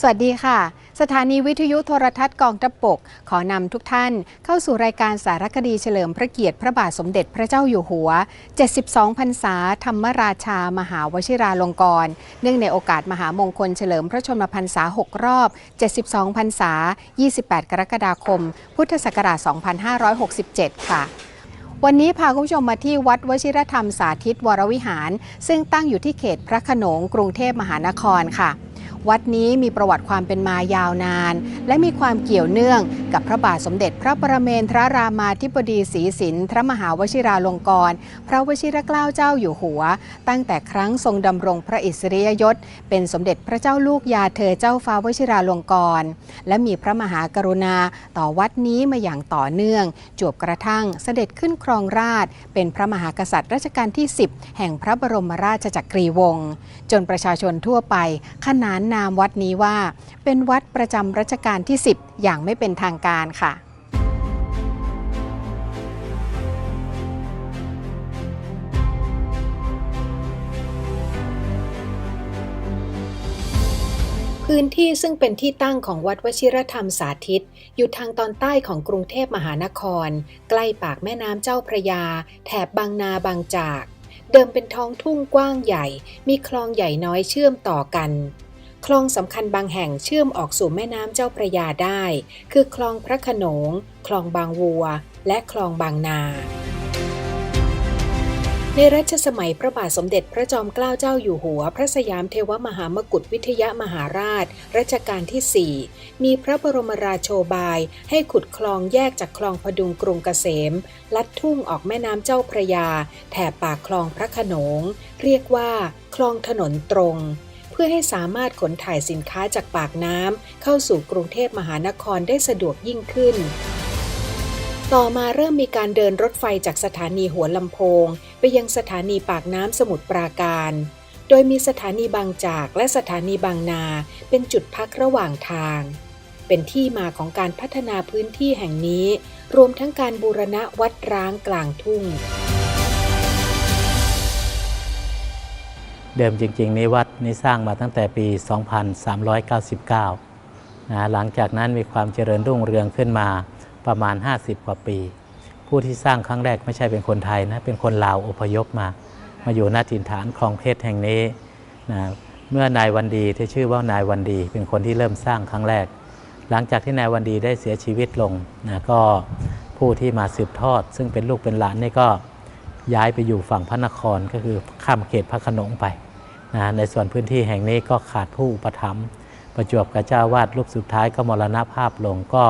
สวัสดีค่ะ สถานีวิทยุโทรทัศน์กองทัพบก ขอนำทุกท่านเข้าสู่รายการสารคดีเฉลิมพระเกียรติพระบาทสมเด็จพระเจ้าอยู่หัว 72 พรรษา ธรรมราชา มหาวชิราลงกรณ์เนื่องในโอกาสมหามงคลเฉลิมพระชนมพรรษา 6 รอบ 72 พรรษา 28 กรกฎาคม พุทธศักราช 2567 ค่ะวันนี้พาคุณผู้ชมมาที่วัดวชิรธรรมสาธิตวรวิหาร ซึ่งตั้งอยู่ที่เขตพระโขนงกรุงเทพมหานครค่ะ วัดนี้มีประวัติความเป็นมายาวนาน และมีความเกี่ยวเนื่องกับพระบาทสมเด็จพระประเมนทรรามาธิบดีศรีสินทรมหาวชิราลงกรณ์พระวชิรเกล้าเจ้าอยู่หัว ตั้งแต่ครั้งทรงดำรงพระอิสริยยศ เป็นสมเด็จพระเจ้าลูกยาเธอเจ้าฟ้าวชิราลงกรณ์และมีพระมหากรุณาต่อวัดนี้มาอย่างต่อเนื่อง จวบกระทั่งเสด็จขึ้นครองราช เป็นพระมหากษัตริย์รัชกาลที่ 10 แห่งพระบรมราชจักรีวงศ์จนประชาชนทั่วไปขนานนามวัดนี้ว่า เป็นวัดประจำรัชกาลที่ 10 อย่างไม่เป็นทางการค่ะพื้นที่ซึ่งเป็นที่ตั้งของวัดวชิรธรรมสาธิต อยู่ทางตอนใต้ของกรุงเทพมหานคร ใกล้ปากแม่น้ำเจ้าพระยา แถบบางนาบางจาก เดิมเป็นท้องทุ่งกว้างใหญ่ มีคลองใหญ่น้อยเชื่อมต่อกัน คลองสำคัญบางแห่งเชื่อมออกสู่แม่น้ำเจ้าพระยาได้ คือคลองพระขนง คลองบางวัว และคลองบางนา ในรัชสมัยพระบาทสมเด็จพระจอมเกล้าเจ้าอยู่หัว พระสยามเทวมหามกุฏวิทยามหาราช รัชกาลที่ 4 มีพระบรมราโชบาย ให้ขุดคลองแยกจากคลองพดุงกรุงเกษม ลัดทุ่งออกแม่น้ำเจ้าพระยา แถบปากคลองพระขนง เรียกว่า คลองถนนตรง พื่อให้สามารถขนถ่ายสินค้าจากปากน้ำเข้าสู่กรุงเทพมหานครได้สะดวกยิ่งขึ้น ต่อมาเริ่มมีการเดินรถไฟจากสถานีหัวลำโพง ไปยังสถานีปากน้ำสมุทรปราการ โดยมีสถานีบางจากและสถานีบางนา เป็นจุดพักระหว่างทาง เป็นที่มาของการพัฒนาพื้นที่แห่งนี้ รวมทั้งการบูรณะวัดร้างกลางทุ่ง เดิมจริง ๆ นี้วัดนี้สร้างมาตั้งแต่ปี 2399นะหลังจากนั้นมีความเจริญรุ่งเรืองขึ้นมาประมาณ 50 กว่าปี ผู้ที่สร้างครั้งแรกไม่ใช่เป็นคนไทยนะ เป็นคนลาวอพยพมา มาอยู่ณถิ่นฐานคลองเพชรแห่งนี้นะเมื่อนายวันดีที่ชื่อว่านายวันดีเป็นคนที่เริ่มสร้างครั้งแรก หลังจากที่นายวันดีได้เสียชีวิตลงนะก็ผู้ที่มาสืบทอด ซึ่งเป็นลูกเป็นหลานนี่ก็ย้ายไปอยู่ฝั่งพระนครก็คือข้ามเขตพระขนงไป นะในส่วนพื้นที่แห่งนี้ก็ขาดผู้อุปถัมภ์ประจวบกับเจ้าวาดรูปสุดท้ายก็มรณภาพลงก็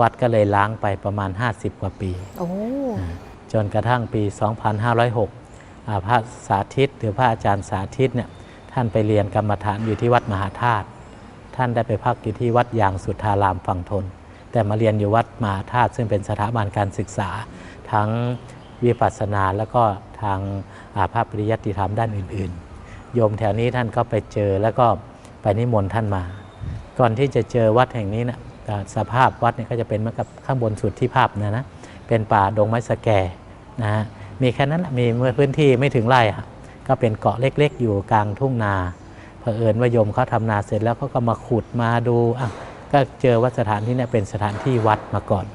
วัดก็เลยล้างไปประมาณ 50 กว่าปีโอ้จนกระทั่งปี 2506อ่าพระสาธิตหรือพระอาจารย์สาธิตเนี่ยท่านไปเรียนกรรมฐานอยู่ที่วัดมหาธาตุท่านได้ไปพักอยู่ที่วัดยางสุทธารามฝั่งทน แต่มาเรียนอยู่วัดมหาธาตุซึ่งเป็นสถาบันการศึกษา ทั้งวิปัสสนาแล้วก็ทางอ่าภาพปริยัติธรรมด้านอื่น ๆ โยมแถวนี้ท่านก็ไปเจอแล้วก็ไปนิมนต์ท่านมา ก่อนที่จะเจอวัดแห่งนี้นะสภาพวัดเนี่ยก็จะเป็นเหมือนกับข้างบนสุดที่ภาพนะนะเป็นป่าดงไม้สแก่นะฮะมีแค่นั้นแหละมีเมื่อพื้นที่ไม่ถึงไร่อะก็เป็นเกาะเล็ก ๆ อยู่กลางทุ่งนาเผอิญว่าโยมเขาทำนาเสร็จแล้วเขาก็มาขุดมาดูอะก็เจอว่าสถานที่เนี่ยเป็นสถานที่วัดมาก่อน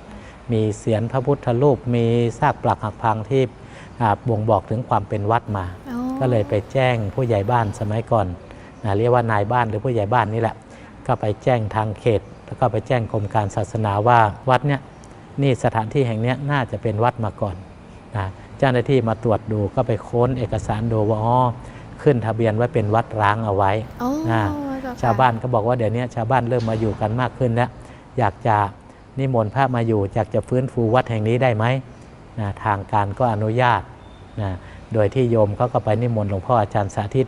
มีเสียนพระพุทธรูปมีซากปลักหักพังที่บ่งบอกถึงความเป็นวัดมา ก็เลยไปแจ้งผู้ใหญ่บ้านสมัยก่อนนะเรียกว่านายบ้านหรือผู้ใหญ่บ้านนี่แหละ ก็ไปแจ้งทางเขต แล้วก็ไปแจ้งกรมการศาสนาว่าวัดเนี่ยนี่สถานที่แห่งเนี้ยน่าจะเป็นวัดมาก่อนนะเจ้าหน้าที่มาตรวจดูก็ไปค้นเอกสารดูว่าอ๋อขึ้นทะเบียนไว้เป็นวัดร้างเอาไว้นะชาวบ้านก็บอกว่าเดี๋ยวนี้ชาวบ้านเริ่มมาอยู่กันมากขึ้นแล้วอยากจะนิมนต์พระมาอยู่อยากจะฟื้นฟูวัดแห่งนี้ได้ไหมนะทางการก็อนุญาตนะ โดยที่โยมเขาก็ไปนิมนต์หลวงพ่ออาจารย์สาธิต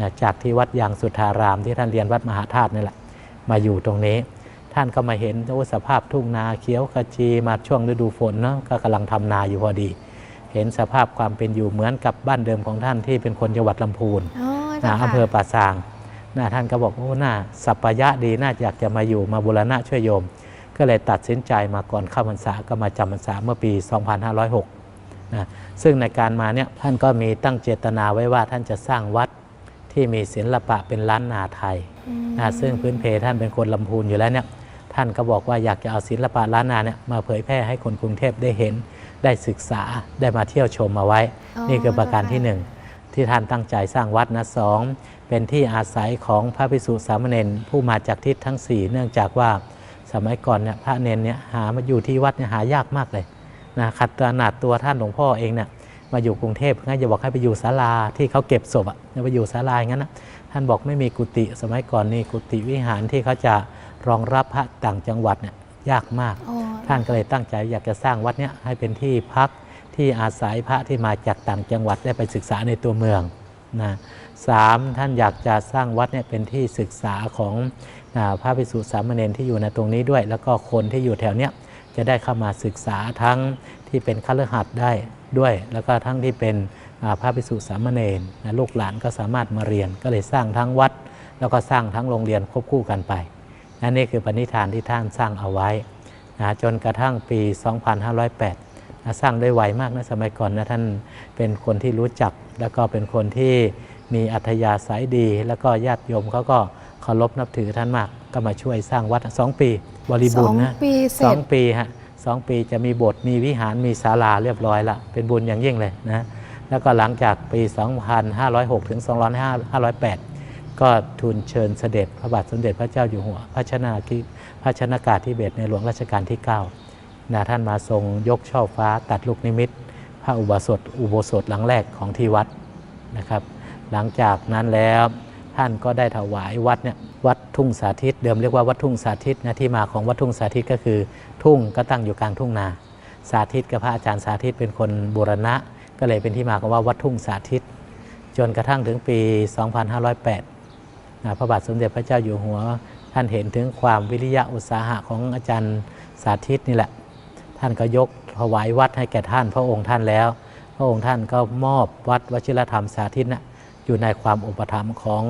นะจากที่วัดยางสุทธารามที่ท่านเรียนวัดมหาธาตุนี่แหละมาอยู่ตรงนี้ ท่านก็มาเห็นโอ้สภาพทุ่งนาเขียวขจีมาช่วงฤดูฝนเนาะก็กำลังทำนาอยู่พอดี เห็นสภาพความเป็นอยู่เหมือนกับบ้านเดิมของท่านที่เป็นคนจังหวัดลำพูนอ๋อนะเจ้าค่ะอำเภอป่าซางนะท่านก็บอกโอ้น่าสัปปายะดีน่าอยากจะมาอยู่มาบูรณะช่วยโยม ก็เลยตัดสินใจมาก่อนเข้าพรรษาก็มาจำพรรษาเมื่อปี 2506 นะซึ่งในการมาเนี่ยท่านก็มีตั้งเจตนาไว้ว่าท่านจะสร้างวัดทที่มีศิลปะเป็นล้านนาไทยนะซึ่งพื้นเพท่านเป็นคนลำพูนอยู่แล้วเนี่ยท่านก็บอกว่าอยากจะเอาศิลปะล้านนาเนี่ยมาเผยแพร่ให้คนกรุงเทพได้เห็นได้ศึกษาได้มาเที่ยวชมมาไว้อ๋อนี่คือประการที่หนึ่งที่ท่านตั้งใจสร้างวัดนะสองเป็นที่อาศัยของพระภิกษุสามเณรผู้มาจากทิศทั้งสี่เนื่องจากว่าสมัยก่อนเนี่ยพระเนนเนี่ยหามาอยู่ที่วัดเนี่ยหายากมากเลย นะขัดขนาดตัวท่านหลวงพ่อเองเนี่ยมาอยู่กรุงเทพงั้นจะบอกให้ไปอยู่ศาลาที่เขาเก็บศพอะอย่าไปอยู่ศาลาอย่างนั้นนะท่านบอกไม่มีกุฏิสมัยก่อนนี่กุฏิวิหารที่เขาจะรองรับพระต่างจังหวัดเนี่ยยากมากอ๋อท่านก็เลยตั้งใจอยากจะสร้างวัดเนี้ยให้เป็นที่พักที่อาศัยพระที่มาจากต่างจังหวัดได้ไปศึกษาในตัวเมืองนะสามท่านอยากจะสร้างวัดเนี่ยเป็นที่ศึกษาของอาพระภิกษุสามเณรที่อยู่ในตรงนี้ด้วย แล้วก็คนที่อยู่แถวเนี้ย จะได้เข้ามาศึกษาทั้งที่เป็นคฤหัสถ์ได้ด้วย แล้วก็ทั้งที่เป็นพระภิกษุสามเณรนะลูกหลานก็สามารถมาเรียน ก็เลยสร้างทั้งวัด แล้วก็สร้างทั้งโรงเรียนควบคู่กันไปนั่นนี่คือปณิธานที่ท่านสร้างเอาไว้นะจนกระทั่งปี 2508นะสร้างได้ไวมากนะสมัยก่อนนะท่านเป็นคนที่รู้จัก แล้วก็เป็นคนที่มีอัธยาศัยดี แล้วก็ญาติโยมเขาก็เคารพนับถือท่านมาก ก็มาช่วยสร้างวัดสองปีบริสบูอรงณ์นะปีเสสร็อจงปีฮะสองปีจะมีโบสถ์มีวิหารมีศาลาเรียบร้อยละเป็นบุญอย่างยิ่งเลยนะแล้วก็หลังจากปี 2506 ถึง 2508 ก็ทูลเชิญเสด็จพระบาทสมเด็จพระเจ้าอยู่หัว พระชนากาพระชนากาธิเบศรในหลวงรัชกาลที่9นะท่านมาทรงยกช่อฟ้าตัดลูกนิมิต พระอุโบสถอุโบสถหลังแรกของที่วัดนะครับ หลังจากนั้นแล้วท่านก็ได้ถวายวัดเนี่ย วัดทุ่งสาธิต เดิมเรียกว่าวัดทุ่งสาธิตนะที่มาของวัดทุ่งสาธิตก็คือ ทุ่งก็ตั้งอยู่กลางทุ่งนา สาธิตกับพระอาจารย์สาธิตเป็นคนบูรณะ ก็เลยเป็นที่มาของว่าวัดทุ่งสาธิต จนกระทั่งถึงปี 2508นะพระบาทสมเด็จพระเจ้าอยู่หัว ท่านเห็นถึงความวิริยะอุตสาหะของอาจารย์สาธิตนี่แหละ ท่านก็ยกถวายวัดให้แก่ท่านพระองค์ท่านแล้ว พระองค์ท่านก็มอบวัดวชิรธรรมสาธิตนะ อยู่ในความอุปถัมภ์ของ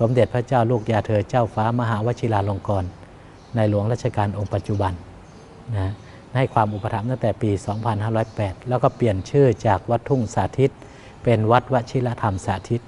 สมเด็จพระเจ้าลูกยาเธอเจ้าฟ้ามหาวชิราลงกรณ์ในหลวงรัชกาลองค์ปัจจุบันนะให้ความอุปถัมภ์ตั้งแต่ปี 2508 แล้วก็เปลี่ยนชื่อจากวัดทุ่งสาธิต เป็นวัดวชิรธรรมสาธิต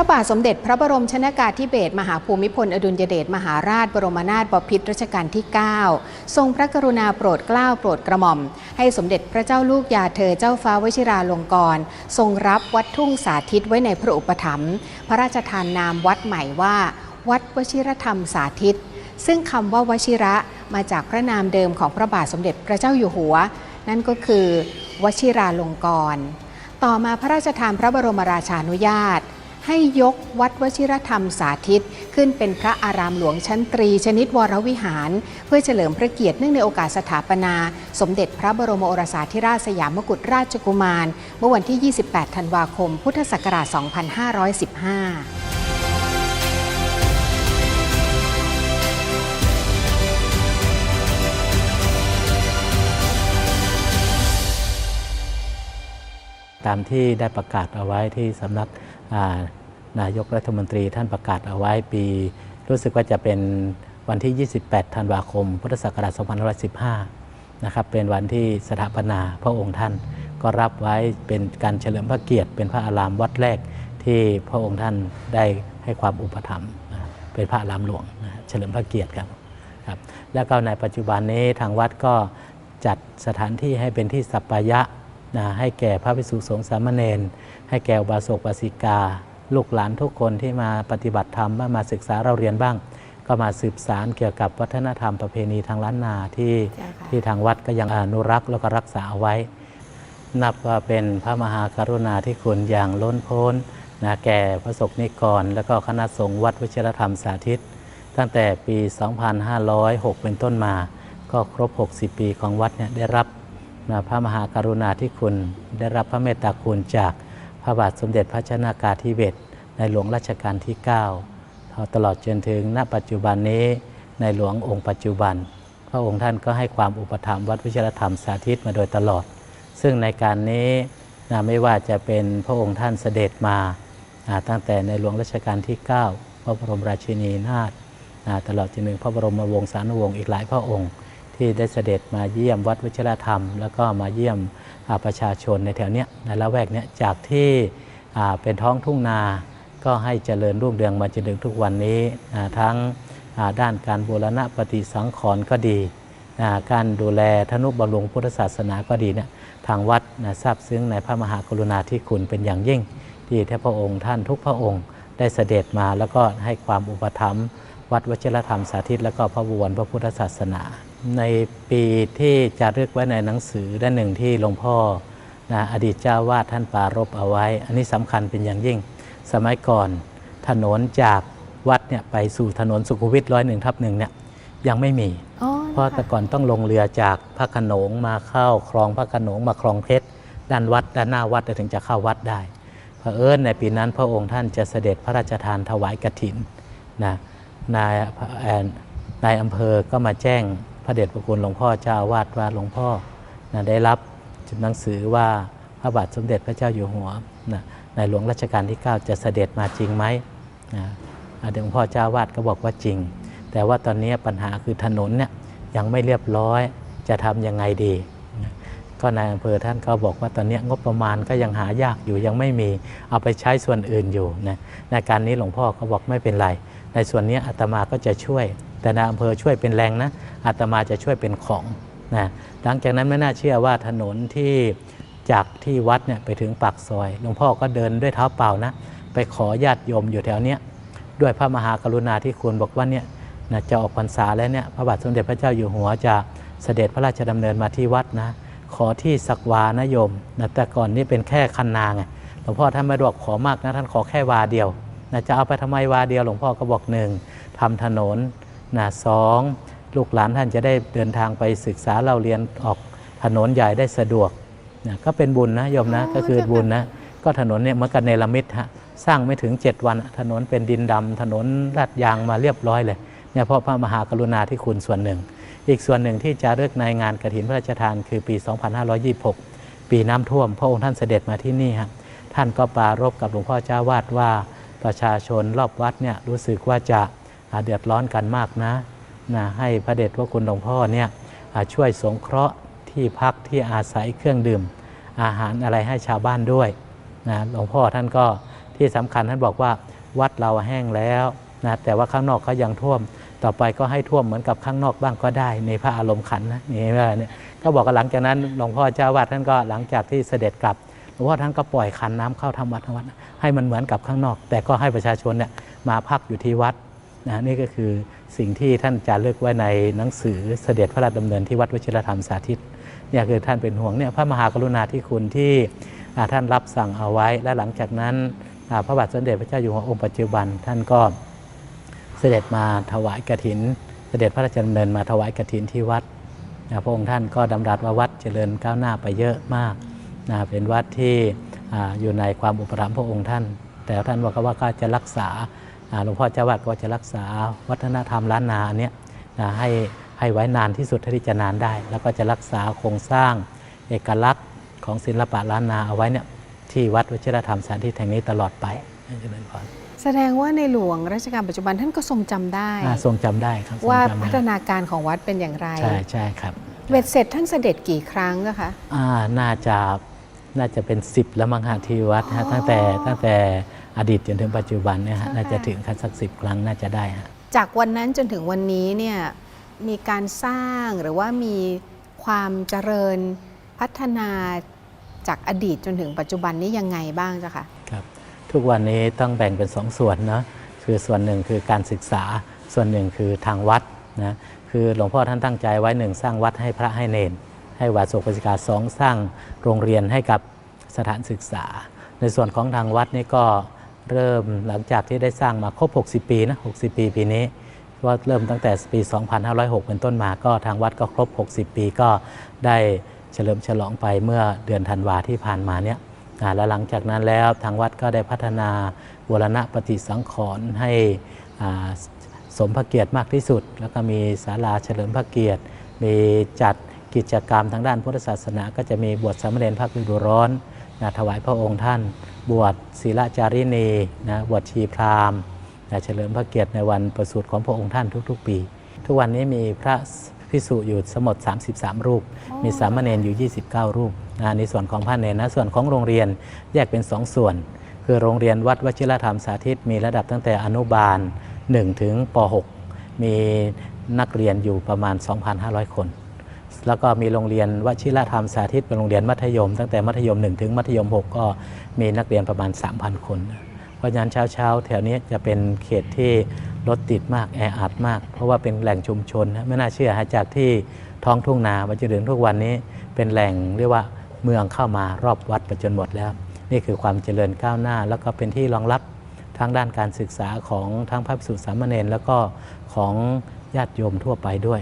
ระบาทสมเด็จพระบรมชนากาธิเบศรมหาภูมิพล อดุลยเดชมหาราชบรมนาถบพิตรรัชกาลที่ 9 ทรงพระกรุณาโปรดเกล้าโปรดกระหม่อม ให้สมเด็จพระเจ้าลูกยาเธอเจ้าฟ้าวชิราลงกรณ์ทรงรับวัดทุ่งสาธิตไว้ในพระอุปถัมภ์พระราชทานนามวัดใหม่ว่า วัดวชิรธรรมสาธิต ซึ่งคำว่าวชิระมาจากพระนามเดิมของพระบาทสมเด็จพระเจ้าอยู่หัว นั่นก็คือ วชิราลงกรณ์ต่อมาพระราชทานพระบรมราชานุญาต ให้ยกวัดวชิรธรรมสาธิต ขึ้นเป็นพระอารามหลวงชั้นตรี ชนิดวรวิหาร เพื่อเฉลิมพระเกียรติเนื่องในโอกาสสถาปนา สมเด็จพระบรมโอรสาธิราชสยามกุฎราชกุมาร เมื่อวันที่ 28 ธันวาคม พุทธศักราช 2515ตามที่ได้ประกาศเอาไว้ที่สำนัก นายกรัฐมนตรีท่านประกาศเอาไว้ปี รู้สึกว่าจะเป็นวันที่ 28 ธันวาคม พุทธศักราช2515 นะครับ เป็นวันที่สถาปนาพระองค์ท่าน ก็รับไว้เป็นการเฉลิมพระเกียรติ เป็นพระอารามวัดแรกที่พระองค์ท่านได้ให้ความอุปถัมภ์เป็นพระอารามหลวงเฉลิมพระเกียรติครับครับ แล้วก็ในปัจจุบันนี้ทางวัดก็จัดสถานที่ให้เป็นที่สัปปายะ นะให้แก่พระภิกษุสงฆ์สามเณรให้แก่อุบาสกอุบาสิกา ลูกหลานทุกคนที่มาปฏิบัติธรรมมามาศึกษาเราเรียนบ้าง ก็มาสืบสารเกี่ยวกับวัฒนธรรมประเพณีทางล้านนาที่ใช่ค่ะที่ทางวัดก็ยังอนุรักษ์แล้วก็รักษาเอาไว้ นับว่าเป็นพระมหากรุณาธิคุณอย่างล้นพ้นนะแก่พระสงฆ์นิกร และก็คณะสงฆ์วัดวิชรธรรมสาธิต ตั้งแต่ปี 2506 เป็นต้นมา ก็ครบ 60 ปีของวัดเนี่ยได้รับ นะพระมหากรุณาธิคุณ ได้รับพระเมตตาคุณจากพระบาทสมเด็จพระชนากาธิเบศในหลวงรัชกาลที่ 9 ตลอดจนถึงณปัจจุบันนี้ในหลวงองค์ปัจจุบัน พระองค์ท่านก็ให้ความอุปถัมภ์วัดวิชรธรรมสาธิตมาโดยตลอด ซึ่งในการนี้นะไม่ว่าจะเป็นพระองค์ท่านเสด็จมาอ่าตั้งแต่ในหลวงรัชกาลที่ 9 พระบรมราชินีนาถนะตลอดจนถึงพระบรมวงศานุวงศ์อีกหลายพระองค์ ที่ได้เสด็จมาเยี่ยมวัดวิชรธรรม แล้วก็มาเยี่ยมประชาชนในแถวเนี้ยในละแวกเนี้ยจากที่เป็นท้องทุ่งนา ก็ให้เจริญรุ่งเรืองมาจนถึงทุกวันนี้ทั้งด้านการบูรณะปฏิสังขรณ์ก็ดี การดูแลธนุบำรุงพุทธศาสนาก็ดีเนี่ยทางวัดนะทราบซึ้งในพระมหากรุณาธิคุณเป็นอย่างยิ่ง ที่แท้พระองค์ท่านทุกพระองค์ได้เสด็จมาแล้วก็ให้ความอุปถัมภ์วัดวชิรธรรมสาธิต แล้วก็พระบวรพระพุทธศาสนา ในปีที่จะรึกไว้ในหนังสือด้านหนึ่งที่หลวงพ่อนะอดีตเจ้าวาดท่านปรารบเอาไว้ อันนี้สำคัญเป็นอย่างยิ่ง สมัยก่อนถนนจากวัดเนี่ยไปสู่ถนนสุขุมวิทร้อยหนึ่งทับหนึ่งเนี่ยยังไม่มีอ๋อเพราะแต่ก่อนต้องลงเรือจากพระโขนงมาเข้าคลองพระโขนงมาคลองเพชรด้านวัดด้านหน้าวัดถึงจะเข้าวัดได้เผอิญในปีนั้นพระองค์ท่านจะเสด็จพระราชทานถวายกฐินนะนายเอ่อนายอำเภอก็มาแจ้งพ ระเดชพระคุณหลวงพ่อเจ้าอาวาดว่าหลวงพ่อนะได้รับหนังสือว่าพระบาทสมเด็จพระเจ้าอยู่หัวนะในหลวงรัชกาลที่ 9 จะเสด็จมาจริงไหมนะหลวงพ่อเจ้าอาวาดก็บอกว่าจริง แต่ว่าตอนนี้ปัญหาคือถนนเนี่ยยังไม่เรียบร้อยจะทำยังไงดี ก็นายอำเภอท่านก็บอกว่าตอนนี้งบประมาณก็ยังหายากอยู่ยังไม่มีเอาไปใช้ส่วนอื่นอยู่นะในการนี้หลวงพ่อก็บอกไม่เป็นไร ในส่วนนี้อาตมาก็จะช่วย แต่นายอำเภอช่วยเป็นแรงนะอาตมาจะช่วยเป็นของนะหลังจากนั้นไม่น่าเชื่อว่าถนนที่จากที่วัดเนี่ยไปถึงปากซอยหลวงพ่อก็เดินด้วยเท้าเปล่านะไปขอญาติโยมอยู่แถวเนี้ยด้วยพระมหากรุณาธิคุณบอกว่าเนี่ยนะจะออกพรรษาแล้วเนี่ยพระบาทสมเด็จพระเจ้าอยู่หัวจะเสด็จพระราชดำเนินมาที่วัดนะขอที่สักวานะโยมนะแต่ก่อนนี่เป็นแค่คันนาไงหลวงพ่อท่านไม่ได้บอกขอมากนะท่านขอแค่วาเดียวนะจะเอาไปทำไมวาเดียวหลวงพ่อก็บอกหนึ่งทำถนน นะสองลูกหลานท่านจะได้เดินทางไปศึกษาเราเรียนออกถนนใหญ่ได้สะดวกนะก็เป็นบุญนะโยมนะก็คือบุญนะก็ถนนเนี่ยเหมือนกันเนรมิตฮะสร้างไม่ถึง 7 วันถนนเป็นดินดำถนนลาดยางมาเรียบร้อยเลยเนี่ยเพราะพระมหากรุณาธิคุณส่วนหนึ่ง อีกส่วนหนึ่งที่จะเลือกในงานกฐินพระราชทานคือปี 2526 ปีน้ำท่วม พระองค์ท่านเสด็จมาที่นี่ฮะท่านก็ปรารบกับหลวงพ่อเจ้าวาดว่าประชาชนรอบวัดเนี่ยรู้สึกว่าจะอ่า เดือดร้อนกันมากนะนะให้พระเดชพระคุณหลวงพ่อเนี่ยช่วยสงเคราะห์ที่พักที่อาศัยเครื่องดื่ม อาหารอะไรให้ชาวบ้านด้วยนะหลวงพ่อท่านก็ที่สำคัญท่านบอกว่าวัดเราแห้งแล้วนะแต่ว่าข้างนอกเขายังท่วม ต่อไปก็ให้ท่วมเหมือนกับข้างนอกบ้างก็ได้ในพระอารมณ์ขันนะนี่ว่าเนี่ยก็บอกหลังจากนั้นหลวงพ่อเจ้าวาดท่านก็หลังจากที่เสด็จกลับหลวงพ่อท่านก็ปล่อยขันน้ำเข้าทำวัดทั้งวัด ให้มันเหมือนกับข้างนอก แต่ก็ให้ประชาชนเนี่ยมาพักอยู่ที่วัด นะนี่ก็คือสิ่งที่ท่านจะเลือกไว้ในหนังสือเสด็จพระราชดำเนินที่วัดวชิรธรรมสาธิตเนี่ยคือท่านเป็นห่วงเนี่ยพระมหากรุณาธิคุณที่ท่านรับสั่งเอาไว้ และหลังจากนั้นพระบาทสมเด็จพระเจ้าอยู่หัวองค์ปัจจุบัน ท่านก็เสด็จมาถวายกฐิน เสด็จพระราชดำเนินมาถวายกฐินที่วัดพระองค์ท่านก็ดำรัสว่าวัดเจริญก้าวหน้าไปเยอะมากนะเป็นวัดที่อยู่ในความอุปถัมภ์พระองค์ท่าน แต่ท่านบอกว่าก็จะรักษา หลวงพ่อเจ้าวาดก็จะรักษาวัฒนธรรมล้านนาอันเนี้ยนะให้ให้ไว้นานที่สุดเท่าที่จะนานได้ แล้วก็จะรักษาโครงสร้างเอกลักษณ์ของศิลปะล้านนาเอาไว้เนี่ยที่วัดวชิรธรรมสถานที่แห่งนี้ตลอดไปเจริญพรแสดงว่าในหลวงรัชกาลปัจจุบันท่านก็ทรงจำได้อ่าทรงจำได้ครับทรงว่าจำได้พัฒนาการของวัดเป็นอย่างไร ใช่ใช่ครับเบ็ดเสร็จท่านเสด็จกี่ครั้งนะคะอ่าน่าจะ น่าจะเป็น 10 แล้วมั้งฮะที่วัดฮะตั้งแต่ตั้งแต่อดีตจนถึงปัจจุบันเนี่ยฮะเจ้าค่ะน่าจะถึงขั้นสักสิบครั้งน่าจะได้ฮะจากวันนั้นจนถึงวันนี้เนี่ยมีการสร้างหรือว่ามีความเจริญพัฒนาจากอดีตจนถึงปัจจุบันนี้ยังไงบ้างเจ้าคะครับทุกวันนี้ต้องแบ่งเป็นสองส่วนเนาะคือส่วนหนึ่งคือการศึกษาส่วนหนึ่งคือทางวัดนะคือหลวงพ่อท่านตั้งใจไว้หนึ่งสร้างวัดให้พระให้เนน ให้วาสกปิกาสองสร้างโรงเรียนให้กับสถานศึกษา ในส่วนของทางวัดนี่ก็เริ่มหลังจากที่ได้สร้างมาครบ 60 ปีนะ 60 ปีปีนี้ว่าเริ่มตั้งแต่ปี 2506 เป็นต้นมาก็ทางวัดก็ครบ 60 ปีก็ได้เฉลิมฉลองไปเมื่อเดือนธันวาที่ผ่านมาเนี่ยแล้วหลังจากนั้นแล้วทางวัดก็ได้พัฒนาบูรณะปฏิสังขรณ์ให้สมพระเกียรติมากที่สุด แล้วก็มีศาลาเฉลิมพระเกียรติ มีจัด กิจกรรมทางด้านพุทธศาสนา ก็จะมีบวชสามเณรภาคฤดูร้อนนะถวายพระองค์ท่าน บวชศีลจารินีนะบวชชีพราหมณ์แต่เฉลิมพระเกียรติในวันประสูติของพระองค์ท่านทุกๆ ปี ทุกวันนี้มีพระพิสุอยู่สมด33 รูป มีสามเณรอยู่ 29 รูปนะในส่วนของพระเนรนะส่วนของโรงเรียนแยกเป็น 2ส่วน คือโรงเรียนวัดวชิรธรรมสาธิต มีระดับตั้งแต่อนุบาล 1 ถึงป .6 มีนักเรียนอยู่ประมาณ 2,500 คน แล้วก็มีโรงเรียนวชิรธรรมสาธิตเป็นโรงเรียนมัธยม ตั้งแต่มัธยม 1 ถึงมัธยม 6 ก็มีนักเรียนประมาณ 3,000 คน เพราะฉะนั้นเช้าๆ แถวนี้จะเป็นเขตที่รถติดมากแออัดมาก เพราะว่าเป็นแหล่งชุมชน ไม่น่าเชื่อจากที่ท้องทุ่งนามาจนถึงทุกวันนี้เป็นแหล่งเรียกว่าเมืองเข้ามารอบวัดไปจนหมดแล้ว นี่คือความเจริญก้าวหน้า แล้วก็เป็นที่รองรับทางด้านการศึกษาของทั้งพระภิกษุสามเณรแล้วก็ของญาติโยมทั่วไปด้วย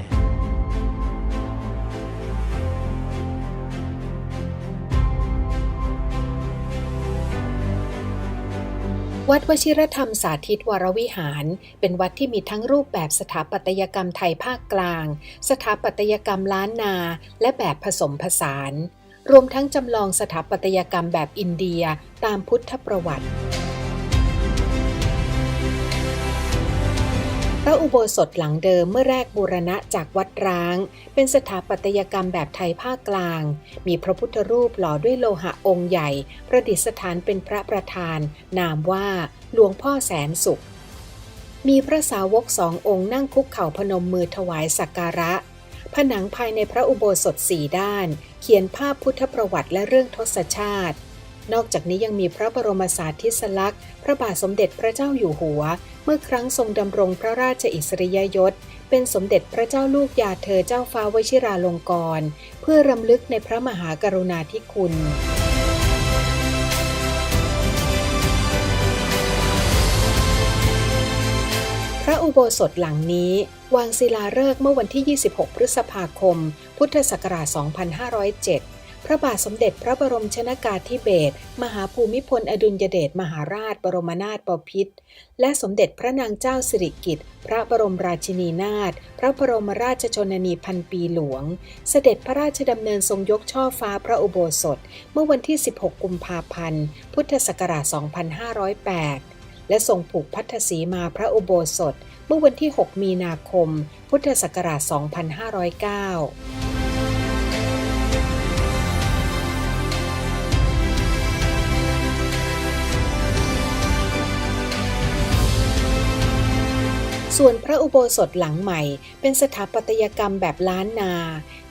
วัดวชิรธรรมสาธิตวรวิหาร เป็นวัดที่มีทั้งรูปแบบสถาปัตยกรรมไทยภาคกลาง สถาปัตยกรรมล้านนา และแบบผสมผสาน รวมทั้งจำลองสถาปัตยกรรมแบบอินเดียตามพุทธประวัติ ระอุโบสถหลังเดิมเมื่อแรกบูรณะจากวัดร้าง เป็นสถาปัตยกรรมแบบไทยภาคกลาง มีพระพุทธรูปหล่อด้วยโลหะองค์ใหญ่ ประดิษฐานเป็นพระประธาน นามว่าหลวงพ่อแสนสุข มีพระสาวกสององค์นั่งคุกเข่าพนมมือถวายสักการะ ผนังภายในพระอุโบสถสี่ด้าน เขียนภาพพุทธประวัติและเรื่องทศชาติ นอกจากนี้ยังมีพระบรมสาธิสลักษณ์ พระบาทสมเด็จพระเจ้าอยู่หัว เมื่อครั้งทรงดำรงพระราชอิสริยยศ เป็นสมเด็จพระเจ้าลูกยาเธอเจ้าฟ้าวชิราลงกรณ์เพื่อรำลึกในพระมหากรุณาธิคุณพระอุโบสถหลังนี้ วางศิลาฤกษ์เมื่อวันที่ 26 พฤษภาคม พุทธศักราช 2507 ระบาทสมเด็จพระบรมชนากาธิเบศรมหาภูมิพลอดุลยเดชมหาราชบรมนาถบพิตรและสมเด็จพระนางเจ้าสิริกิติ์พระบรมราชินีนาถพระบรมราชชนนีพันปีหลวง เสด็จพระราชดำเนินทรงยกช่อฟ้าพระอุโบสถ เมื่อวันที่ 16 กุมภาพันธ์ พุทธศักราช 2508 และทรงผูกพัทธสีมาพระอุโบสถ เมื่อวันที่ 6 มีนาคม พุทธศักราช 2509 ส่วนพระอุโบสถหลังใหม่ เป็นสถาปัตยกรรมแบบล้านนา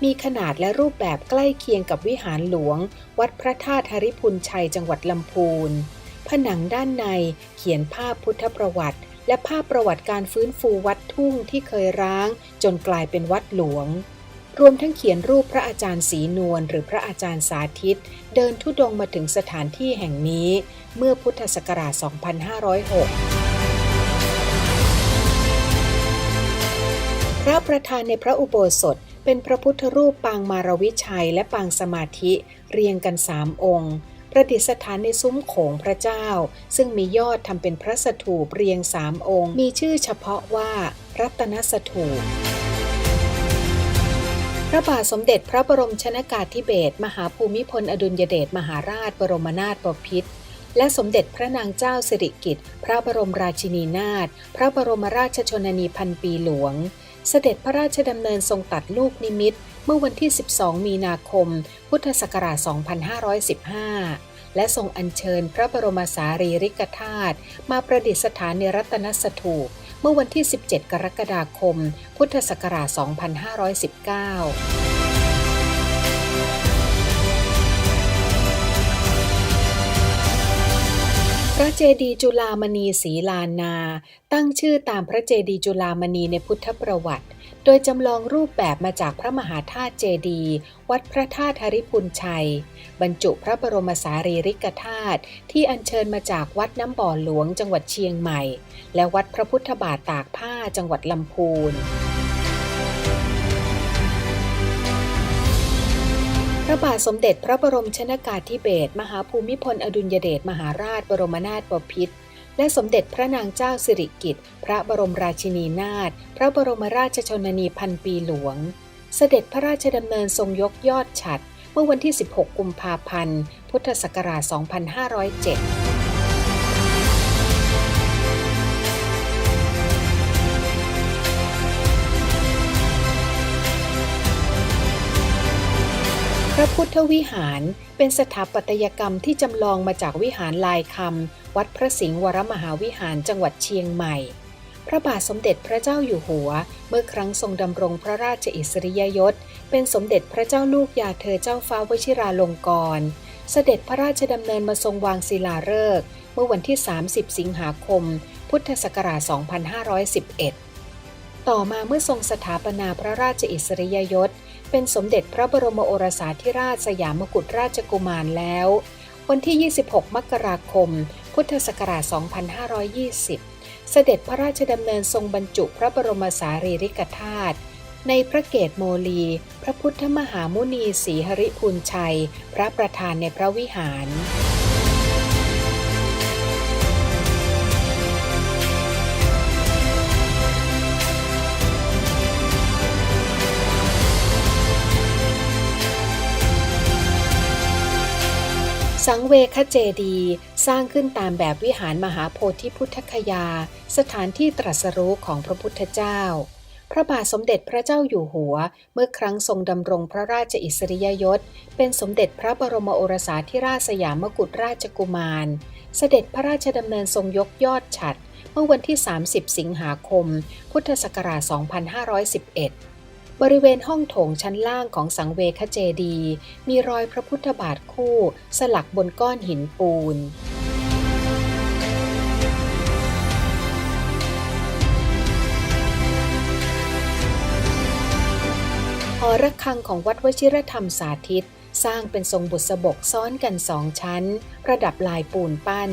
มีขนาดและรูปแบบใกล้เคียงกับวิหารหลวง วัดพระธาตุหริพุนชัยจังหวัดลำพูน ผนังด้านในเขียนภาพพุทธประวัติ และภาพประวัติการฟื้นฟูวัดทุ่งที่เคยร้าง จนกลายเป็นวัดหลวง รวมทั้งเขียนรูปพระอาจารย์ศรีนวลหรือพระอาจารย์สาธิต เดินทุดงมาถึงสถานที่แห่งนี้ เมื่อพุทธศักราช 2506 ระประธานในพระอุโบสถ เป็นพระพุทธรูปปางมารวิชัยและปางสมาธิเรียงกันสามองค์ ประดิษฐานในซุ้มโขงพระเจ้า ซึ่งมียอดทำเป็นพระสถูปเรียงสามองค์ มีชื่อเฉพาะว่ารัตนสถูปพระบาทสมเด็จพระบรมชนากาธิเบศรมหาภูมิพลอดุลยเดชมหาราชบรมนาถบพิตรและสมเด็จพระนางเจ้าสิริกิติ์พระบรมราชินีนาถพระบรมราชชนนีพันปีหลวง เสด็จพระราชดำเนินทรงตัดลูกนิมิต เมื่อวันที่ 12 มีนาคม พุทธศักราช 2515 และทรงอัญเชิญพระบรมสารีริกธาตุมาประดิษฐานในรัตนสถูปเมื่อวันที่ 17 กรกฎาคม พุทธศักราช 2519 พระเจดีย์จุฬามณีศรีลานา ตั้งชื่อตามพระเจดีย์จุฬามณีในพุทธประวัติ โดยจำลองรูปแบบมาจากพระมหาธาตุเจดีย์วัดพระธาตุหริพุนชัย บรรจุพระบรมสารีริกธาตุที่อัญเชิญมาจากวัดน้ำบ่อหลวงจังหวัดเชียงใหม่ และวัดพระพุทธบาทตากผ้าจังหวัดลำพูน พระบาทสมเด็จพระบรมชนากาธิเบศรมหาภูมิพลอดุลยเดชมหาราชบรมนาถบพิตรและสมเด็จพระนางเจ้าสิริกิติ์พระบรมราชินีนาถพระบรมราชชนนีพันปีหลวง เสด็จพระราชดำเนินทรงยกยอดฉัดเมื่อวันที่ 16 กุมภาพันธ์ พุทธศักราช 2507 พระพุทธวิหารเป็นสถาปัตยกรรมที่จำลองมาจากวิหารลายคำวัดพระสิงห์วรมหาวิหารจังหวัดเชียงใหม่ พระบาทสมเด็จพระเจ้าอยู่หัว เมื่อครั้งทรงดำรงพระราชอิสริยยศ เป็นสมเด็จพระเจ้าลูกยาเธอเจ้าฟ้าวชิราลงกรณ์ เสด็จพระราชดำเนินมาทรงวางศิลาฤกษ์เมื่อวันที่ 30 สิงหาคม พุทธศักราช 2511 ต่อมาเมื่อทรงสถาปนาพระราชอิสริยยศ เป็นสมเด็จพระบรมโอรสาธิราชสยามกุฎราชกุมารแล้ว วันที่ 26 มกราคม พุทธศักราช 2520 เสด็จพระราชดำเนินทรงบรรจุพระบรมสารีริกธาตุในพระเกศโมลี พระพุทธมหามุนีศรีหริพูนชัย พระประธานในพระวิหาร สังเวคเจดีสร้างขึ้นตามแบบวิหารมหาโพธิพุทธคยา สถานที่ตรัสรู้ของพระพุทธเจ้า พระบาทสมเด็จพระเจ้าอยู่หัว เมื่อครั้งทรงดำรงพระราชอิสริยยศ เป็นสมเด็จพระบรมโอรสาธิราชสยามกุฎราชกุมาร เสด็จพระราชดำเนินทรงยกยอดฉัด เมื่อวันที่ 30 สิงหาคม พุทธศักราช 2511 บริเวณห้องโถงชั้นล่างของสังเวคเจดี มีรอยพระพุทธบาทคู่ สลักบนก้อนหินปูนหอระฆังของวัดวชิรธรรมสาธิต สร้างเป็นทรงบุษบกซ้อนกันสองชั้น ประดับลายปูนปั้น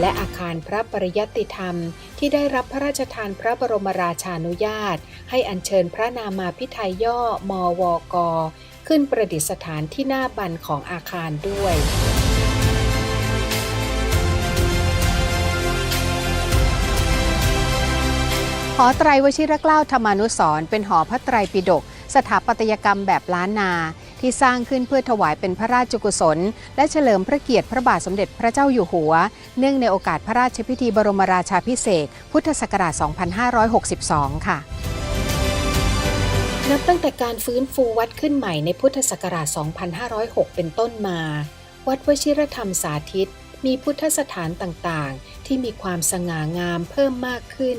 และอาคารพระปริยัติธรรม ที่ได้รับพระราชทานพระบรมราชานุญาต ให้อัญเชิญพระนามาพิไทยย่อมวกขึ้นประดิษฐานที่หน้าบันของอาคารด้วยหอไตรวชิรเกล้าธรรมานุสรเป็นหอพระไตรปิฎกสถาปัตยกรรมแบบล้านนา ที่สร้างขึ้นเพื่อถวายเป็นพระราชกุศล และเฉลิมพระเกียรติพระบาทสมเด็จพระเจ้าอยู่หัว เนื่องในโอกาสพระราชพิธีบรมราชาพิเศษ พุทธศักราช 2562 ค่ะนับตั้งแต่การฟื้นฟูวัดขึ้นใหม่ในพุทธศักราช 2506 เป็นต้นมา วัดวชิรธรรมสาธิต มีพุทธสถานต่างๆ ที่มีความสง่างามเพิ่มมากขึ้น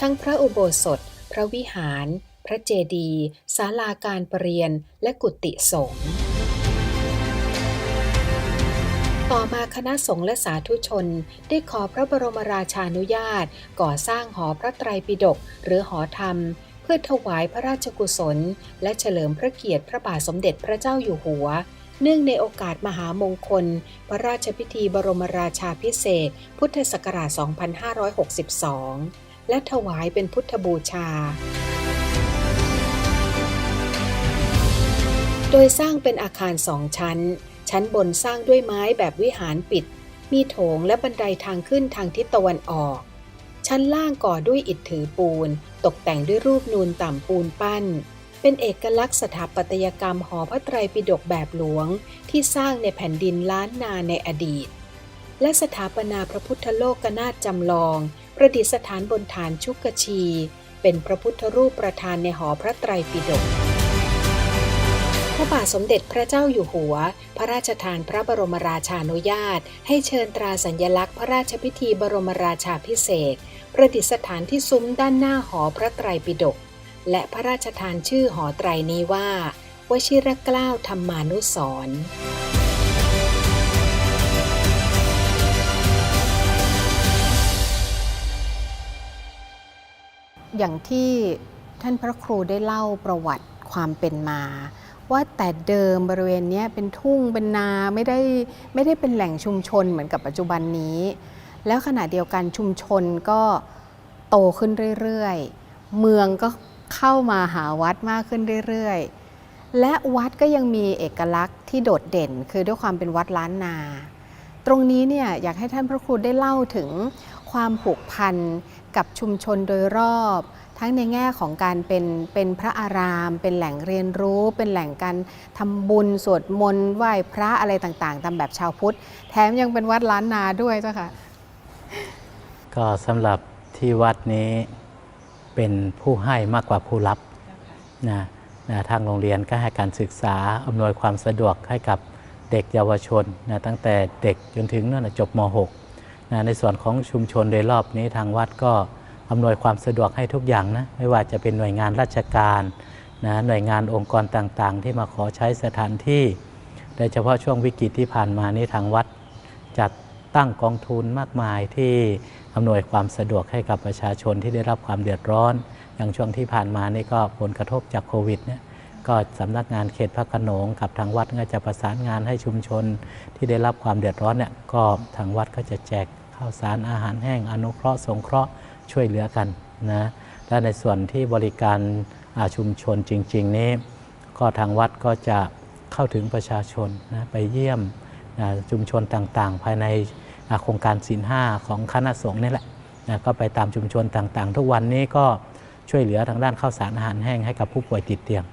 ทั้งพระอุโบสถ พระวิหาร พระเจดีย์ศาลาการประเรียน และกุฏิสงฆ์ต่อมาคณะสงฆ์และสาธุชน ได้ขอพระบรมราชานุญาต ก่อสร้างหอพระไตรปิฎกหรือหอธรรม เพื่อถวายพระราชกุศล และเฉลิมพระเกียรติพระบาทสมเด็จพระเจ้าอยู่หัว เนื่องในโอกาสมหามงคล พระราชพิธีบรมราชาพิเศษ พุทธศักราช 2562 และถวายเป็นพุทธบูชา โดยสร้างเป็นอาคารสองชั้น ชั้นบนสร้างด้วยไม้แบบวิหารปิด มีโถงและบันไดทางขึ้นทางทิศตะวันออก ชั้นล่างก่อด้วยอิฐถือปูน ตกแต่งด้วยรูปนูนต่ำปูนปั้น เป็นเอกลักษณ์สถาปัตยกรรมหอพระไตรปิฎกแบบหลวง ที่สร้างในแผ่นดินล้านนาในอดีต และสถาปนาพระพุทธโลกนาถจำลอง ประดิษฐานบนฐานชุกชี เป็นพระพุทธรูปประธานในหอพระไตรปิฎก ระบาทสมเด็จพระเจ้าอยู่หัว พระราชทานพระบรมราชานุญาต ให้เชิญตราสัญลักษณ์พระราชพิธีบรมราชาพิเศษ ประดิษฐานที่ซุ้มด้านหน้าหอพระไตรปิฎก และพระราชทานชื่อหอไตรนี้ว่า วชิรเกล้าธรรมานุสรณ์อย่างที่ท่านพระครูได้เล่าประวัติความเป็นมา ว่าแต่เดิมบริเวณนี้เป็นทุ่งเป็นนาไม่ได้ไม่ได้เป็นแหล่งชุมชนเหมือนกับปัจจุบันนี้ แล้วขณะเดียวกันชุมชนก็โตขึ้นเรื่อยๆ เมืองก็เข้ามาหาวัดมากขึ้นเรื่อยๆ และวัดก็ยังมีเอกลักษณ์ที่โดดเด่น คือด้วยความเป็นวัดล้านนา ตรงนี้เนี่ยอยากให้ท่านพระครูได้เล่าถึงความผูกพันกับชุมชนโดยรอบ ทั้งในแง่ของการเป็นเป็นพระอาราม เป็นแหล่งเรียนรู้ เป็นแหล่งการทำบุญสวดมนต์ไหว้พระอะไรต่างๆ ตามแบบชาวพุทธ แถมยังเป็นวัดล้านนาด้วยเจ้าค่ะ ก็สำหรับที่วัดนี้เป็นผู้ให้มากกว่าผู้รับนะนะทางโรงเรียนก็ให้การศึกษาอำนวยความสะดวกให้กับเด็กเยาวชนนะตั้งแต่เด็กจนถึงนั่นนะจบม .6 นะในส่วนของชุมชนโดยรอบนี้ทางวัดก็ อำนวยความสะดวกให้ทุกอย่างนะไม่ว่าจะเป็นหน่วยงานราชการนะหน่วยงานองค์กรต่างๆ ที่มาขอใช้สถานที่โดยเฉพาะช่วงวิกฤตที่ผ่านมานี้ทางวัด จัดตั้งกองทุนมากมายที่อำนวยความสะดวกให้กับประชาชนที่ได้รับความเดือดร้อน อย่างช่วงที่ผ่านมานี่ก็ผลกระทบจากโควิดเนี่ยก็สำนักงานเขตพระโขนงกับทางวัดก็จะประสานงานให้ชุมชนที่ได้รับความเดือดร้อนเนี่ยก็ทางวัดก็จะแจก ข้าวสารอาหารแห้งอนุเคราะห์สงเคราะห์ช่วยเหลือกันนะและในส่วนที่บริการอาชุมชนจริง ๆ นี้ ก็ทางวัดก็จะเข้าถึงประชาชนนะไปเยี่ยมชุมชนต่างๆ ภายในโครงการศีลห้าของคณะสงฆ์นี่แหละนะก็ไปตามชุมชนต่างๆ ทุกวันนี้ก็ช่วยเหลือทางด้านข้าวสารอาหารแห้งให้กับผู้ป่วยติดเตียง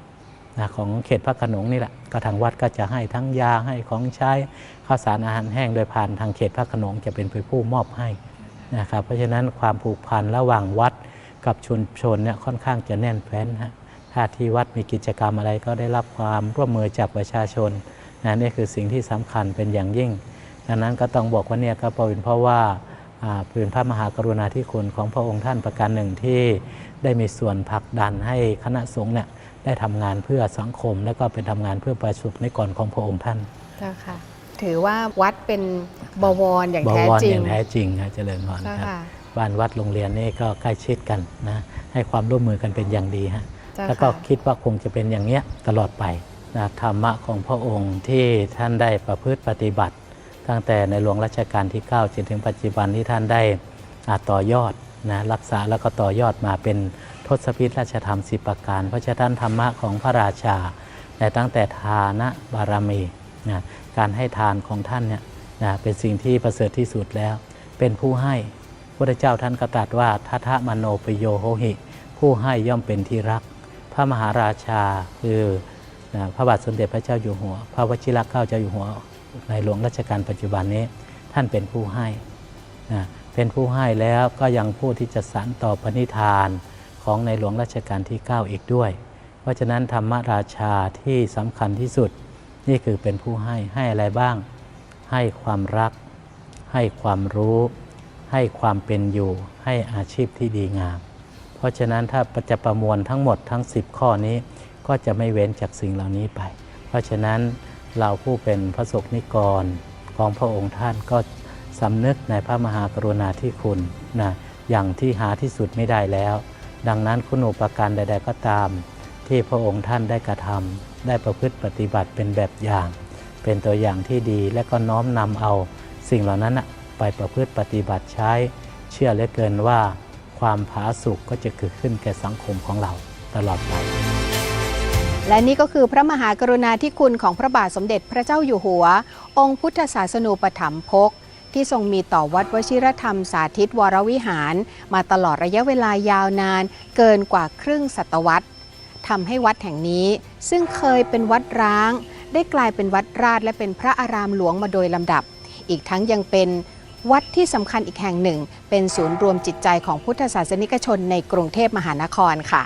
นะของเขตพระขนงนี่แหละก็ทางวัดก็จะให้ทั้งยาให้ของใช้ข้าวสารอาหารแห้งโดยผ่านทางเขตพระขนงจะเป็นผู้มอบให้นะครับเพราะฉะนั้นความผูกพันระหว่างวัดกับชุมชนเนี่ยค่อนข้างจะแน่นแฟ้นฮะถ้าที่วัดมีกิจกรรมอะไรก็ได้รับความร่วมมือจากประชาชนนะนี่คือสิ่งที่สำคัญเป็นอย่างยิ่ง ดังนั้นก็ต้องบอกว่าเนี่ยก็เป็นเพราะว่าอ่าเป็นพระมหากรุณาธิคุณของพระองค์ท่านประการหนึ่งที่ได้มีส่วนผลักดันให้คณะสงฆ์เนี่ย ได้ทำงานเพื่อสังคม และก็เป็นทำงานเพื่อประสบในก่อนของพระองค์ท่านเจ้าค่ะ ถือว่าวัดเป็นบวรอย่างบแท้วรจริองย่างแท้จริงครับเจริญพรเจ้าครับค่ะ บ้านวัดโรงเรียนนี่ก็ใกล้ชิดกันนะให้ความร่วมมือกันเป็นอย่างดีฮะ เจ้าแล้วก็ค่ะ คิดว่าคงจะเป็นอย่างเนี้ยตลอดไปนะธรรมะของพระองค์ที่ท่านได้ประพฤติปฏิบัติ ตั้งแต่ในหลวงรัชกาลที่ 9 จนถึงปัจจุบันที่ท่านได้อาต่อยอดนะรักษาแล้วก็ต่อยอดมาเป็น ทศพิธราชธรรมสิประการ เพราะฉะนั้นธรรมะของพระราชาแต่ตั้งแต่ทานะบารมีนะการให้ทานของท่านเนี่ยนะเป็นสิ่งที่ประเสริฐที่สุดแล้ว เป็นผู้ให้พระเจ้าท่านก็ตรัสว่าทัทะมโนปโยโหหิ ผู้ให้ย่อมเป็นที่รัก พระมหาราชาคือนะพระบาทสมเด็จพระเจ้าอยู่หัว พระวชิรเกล้าเจ้าอยู่หัว ในหลวงรัชกาลปัจจุบันนี้ท่านเป็นผู้ให้นะเป็นผู้ให้แล้วก็ยังผู้ที่จะสานต่อพระนิทาน ของในหลวงรัชกาลที่ 9 อีกด้วย เพราะฉะนั้นธรรมราชาที่สำคัญที่สุดนี่คือเป็นผู้ให้ให้อะไรบ้าง ให้ความรัก ให้ความรู้ ให้ความเป็นอยู่ ให้อาชีพที่ดีงาม เพราะฉะนั้นถ้าจะประมวลทั้งหมดทั้ง 10 ข้อนี้ก็จะไม่เว้นจากสิ่งเหล่านี้ไป เพราะฉะนั้นเราผู้เป็นพระสงฆ์นิกรของพระองค์ท่านก็สำนึกในพระมหากรุณาธิคุณนะอย่างที่หาที่สุดไม่ได้แล้ว ดังนั้นคุณูปการใด ๆ ก็ตาม ที่พระองค์ท่านได้กระทำได้ประพฤติปฏิบัติเป็นแบบอย่าง เป็นตัวอย่างที่ดีและก็น้อมนำเอา สิ่งเหล่านั้นไปประพฤติปฏิบัติใช้ เชื่อเหลือเกินว่า ความผาสุกก็จะเกิดขึ้นแก่สังคมของเราตลอดไปและนี่ก็คือพระมหากรุณาธิคุณของพระบาทสมเด็จพระเจ้าอยู่หัว องค์พุทธศาสนูปถัมภก ที่ทรงมีต่อวัดวชิรธรรมสาธิตวรวิหาร มาตลอดระยะเวลายาวนานเกินกว่าครึ่งศตวรรษทำให้วัดแห่งนี้ซึ่งเคยเป็นวัดร้าง ได้กลายเป็นวัดราชและเป็นพระอารามหลวงมาโดยลำดับ อีกทั้งยังเป็นวัดที่สำคัญอีกแห่งหนึ่ง เป็นศูนย์รวมจิตใจของพุทธศาสนิกชนในกรุงเทพมหานครค่ะ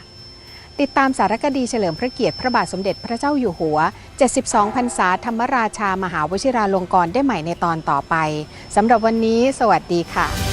ติดตามสารคดีเฉลิมพระเกียรติพระบาทสมเด็จพระเจ้าอยู่หัว 72 พรรษาธรรมราชามหาวชิราลงกรณ์ได้ใหม่ในตอนต่อไปสำหรับวันนี้ สวัสดีค่ะ